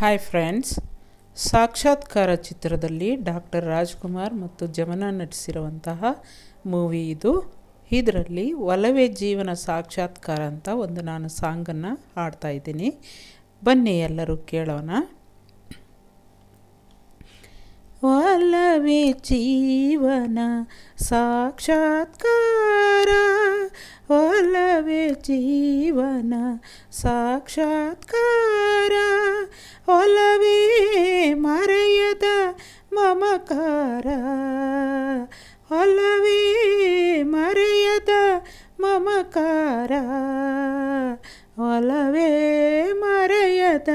Hi friends ಸಾಕ್ಷಾತ್ಕಾರ ಚಿತ್ರದಲ್ಲಿ doctor Rajkumar ಮತ್ತು ಜಮನ ನಟಿಸಿರುವಂತಹ ಮೂವಿ ಇದು. ಇದರಲ್ಲಿ ಒಲವೇ ಜೀವನ ಸಾಕ್ಷಾತ್ಕಾರ ಅಂತ ಒಂದು ನಾನು ಸಾಂಗನ್ನು ಹಾಡ್ತಾ ಇದ್ದೀನಿ. ಬನ್ನಿ ಎಲ್ಲರೂ ಕೇಳೋಣ. ಒಲವೇ ಜೀವನ ಸಾಕ್ಷಾತ್ಕಾರ. ಒಲವೇ ಜೀವನ ಸಾಕ್ಷಾತ್ಕಾರ ಒಲವೇ ಮರೆಯದ ಮಮಕಾರ ಒಲವೇ ಮರೆಯದ ಮಮಕಾರ ಒಲವೇ ಮರೆಯದ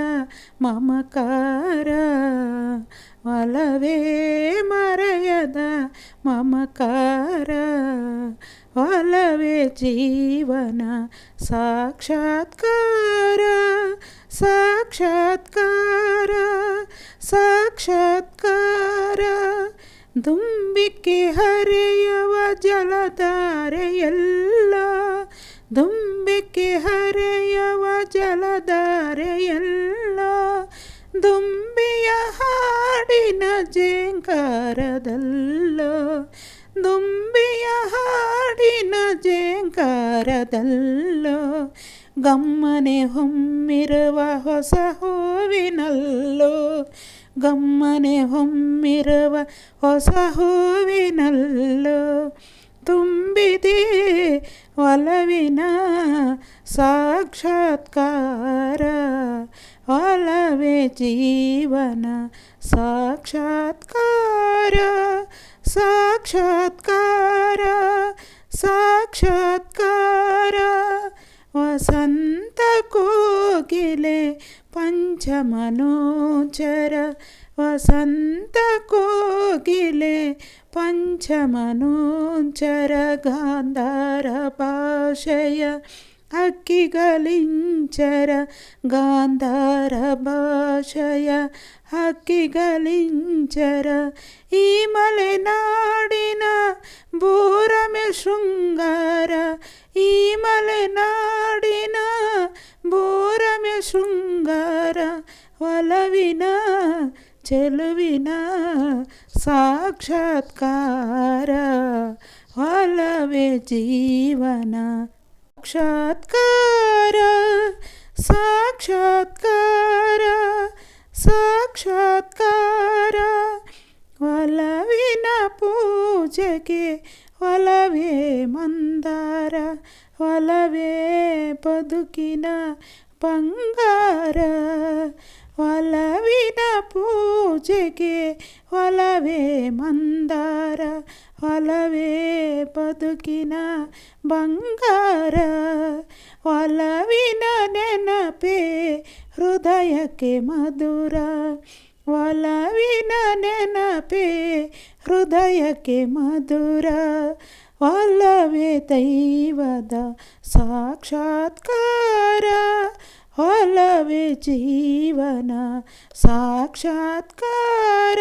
ಮಮಕಾರ ಒಲವೇ ಮರೆಯದ ಮಮಕಾರ ಒಲವೇ ಜೀವನ ಸಾಕ್ಷಾತ್ಕಾರ ಸಾಕ್ಷಾತ್ಕಾರ ಸಾಕ್ಷಾತ್ಕಾರ. ದುಂಬಿಕೆ ಹರೆಯವ ಜಲಧಾರೆಯಲ್ಲ ದುಂಬಿಕೆ ಹರೆಯವ ಜಲಧಾರೆಯಲ್ಲ ದುಂಬಿಯ ಹಾಡಿನ ಜೇಂಕಾರದಲ್ಲೋ ಜೇಂಕಾರದಲ್ಲೋ ಗಮ್ಮನೆ ಹೊಮ್ಮಿರುವ ಹೊಸ ಹೂವಿನಲ್ಲೋ ಗಮ್ಮನೆ ಹೊಮ್ಮಿರುವ ಹೊಸ ಹೂವಿನಲ್ಲೋ ತುಂಬಿದೆ ಒಲವಿನ ಸಾಕ್ಷಾತ್ಕಾರ ಒಲವೇ ಜೀವನ ಸಾಕ್ಷಾತ್ಕಾರ ಸಾಕ್ಷಾತ್ಕಾರ ಸಾಕ್ಷಾತ್ಕಾರ పంచమనోచర పంచమనోచర వసంత కోకిలే పంచమనోచర గాంధార భాషయ హక్కిగలించర గాంధార భాషయ హక్కిగలించర ఈ మలనాడిన బూరమె శృంగార ఈ మలనా చెలువిన సాక్షాత్కార వలవే జీవన సాక్షాత్కార సాక్షాత్కార సాక్షాత్కార. వలవిన పూజకే వలవే మందార ಒಲವೇ ಬದುಕಿನ ಬಂಗಾರ ಒಲವಿನ ಪೂಜೆಗೆ ಒಲವೇ ಮಂದಾರ ಒಲವೇ ಬದುಕಿನ ಬಂಗಾರ ಒಲವಿನ ನೆನಪೇ ಹೃದಯಕ್ಕೆ ಮಧುರ ಒಲವಿನ ನೆನಪೇ ಹೃದಯಕ್ಕೆ ಮಧುರ ಒಲವೇ ದೈವದ ಸಾಕ್ಷಾತ್ಕಾರ ಒಲವೇ ಜೀವನ ಸಾಕ್ಷಾತ್ಕಾರ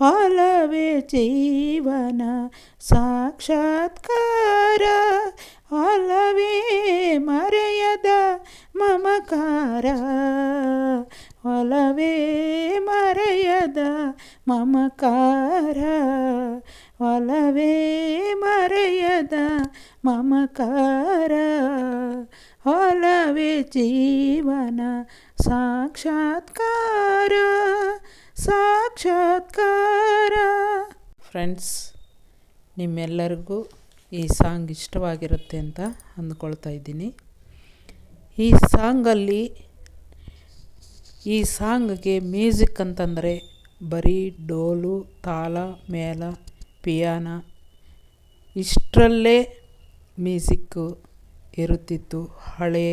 ಒಲವೇ ಜೀವನ ಸಾಕ್ಷಾತ್ಕಾರ ಒಲವೇ ಮರೆಯದ ಮಮಕಾರ ಒಲವೇ ಮರೆಯದ ಮಮಕಾರ ಒಲವೇ ಮರೆಯದ ಮಮಕಾರ ಒಲವೇ ಜೀವನ ಸಾಕ್ಷಾತ್ಕಾರ ಸಾಕ್ಷಾತ್ಕಾರ. ಫ್ರೆಂಡ್ಸ್ ನಿಮ್ಮೆಲ್ಲರಿಗೂ ಈ ಸಾಂಗ್ ಇಷ್ಟವಾಗಿರುತ್ತೆ ಅಂತ ಅಂದ್ಕೊಳ್ತಾ ಇದ್ದೀನಿ. ಈ ಸಾಂಗಲ್ಲಿ ಈ ಸಾಂಗ್ಗೆ ಮ್ಯೂಸಿಕ್ ಅಂತಂದರೆ ಬರೀ ಡೋಲು, ತಾಳ, ಮೇಳ ಪಿಯಾನ. ಇಷ್ಟರಲ್ಲೇ ಮ್ಯೂಸಿಕ್ಕು ಇರುತ್ತಿತ್ತು ಹಳೆ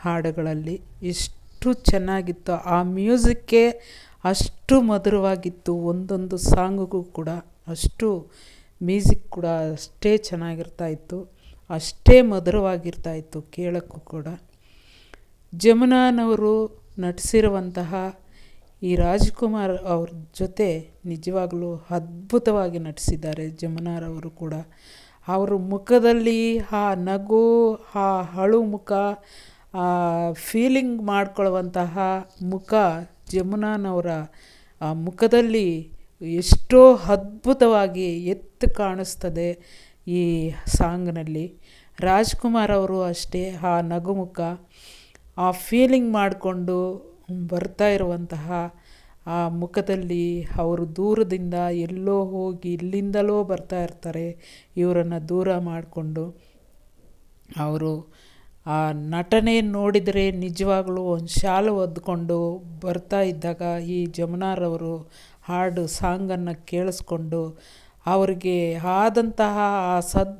ಹಾಡುಗಳಲ್ಲಿ ಎಷ್ಟು ಚೆನ್ನಾಗಿತ್ತು, ಆ ಮ್ಯೂಸಿಕ್ಕೇ ಅಷ್ಟು ಮಧುರವಾಗಿತ್ತು. ಒಂದೊಂದು ಸಾಂಗಿಗೂ ಕೂಡ ಅಷ್ಟು ಮ್ಯೂಸಿಕ್ ಕೂಡ ಅಷ್ಟೇ ಚೆನ್ನಾಗಿರ್ತಾಯಿತ್ತು ಅಷ್ಟೇ ಮಧುರವಾಗಿರ್ತಾಯಿತ್ತು ಕೇಳೋಕ್ಕೂ ಕೂಡ. ಜಮುನಾನವರು ನಟಿಸಿರುವಂತಹ ಈ ರಾಜ್ಕುಮಾರ್ ಅವ್ರ ಜೊತೆ ನಿಜವಾಗಲೂ ಅದ್ಭುತವಾಗಿ ನಟಿಸಿದ್ದಾರೆ. ಜಮುನಾರವರು ಕೂಡ. ಅವರ ಮುಖದಲ್ಲಿ ಆ ನಗು, ಆ ಹಳು ಮುಖ, ಆ ಫೀಲಿಂಗ್ ಮಾಡ್ಕೊಳ್ಳುವಂತಹ ಮುಖ ಜಮುನಾನವರ ಆ ಮುಖದಲ್ಲಿ ಎಷ್ಟೋ ಅದ್ಭುತವಾಗಿ ಎತ್ತು ಕಾಣಿಸ್ತದೆ ಈ ಸಾಂಗ್ನಲ್ಲಿ. ರಾಜ್ಕುಮಾರ್ ಅವರು ಅಷ್ಟೇ ಆ ನಗುಮುಖ ಆ ಫೀಲಿಂಗ್ ಮಾಡಿಕೊಂಡು ಬರ್ತಾ ಇರುವಂತಹ ಆ ಮುಖದಲ್ಲಿ ಅವರು ದೂರದಿಂದ ಎಲ್ಲೋ ಹೋಗಿ ಇಲ್ಲಿಂದಲೋ ಬರ್ತಾ ಇರ್ತಾರೆ, ಇವರನ್ನು ದೂರ ಮಾಡಿಕೊಂಡು. ಅವರು ಆ ನಟನೆ ನೋಡಿದರೆ ನಿಜವಾಗ್ಲೂ ಒಂದು ಶಾಲು ಹೊದ್ಕೊಂಡು ಬರ್ತಾ ಇದ್ದಾಗ ಈ ಜಮುನಾರವರು ಹಾಡು ಸಾಂಗನ್ನು ಕೇಳಿಸ್ಕೊಂಡು ಅವರಿಗೆ ಆದಂತಹ ಆ ಸದ್,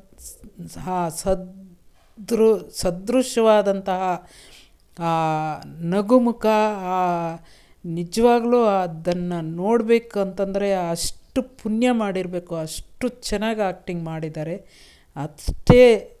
ಆ ಸದೃ ಸದೃಶವಾದಂತಹ ಆ ನಗುಮುಖ, ಆ ನಿಜವಾಗ್ಲೂ ಅದನ್ನು ನೋಡಬೇಕು ಅಂತಂದರೆ ಅಷ್ಟು ಪುಣ್ಯ ಮಾಡಿರಬೇಕು, ಅಷ್ಟು ಚೆನ್ನಾಗಿ ಆ್ಯಕ್ಟಿಂಗ್ ಮಾಡಿದ್ದಾರೆ. ಅಷ್ಟೇ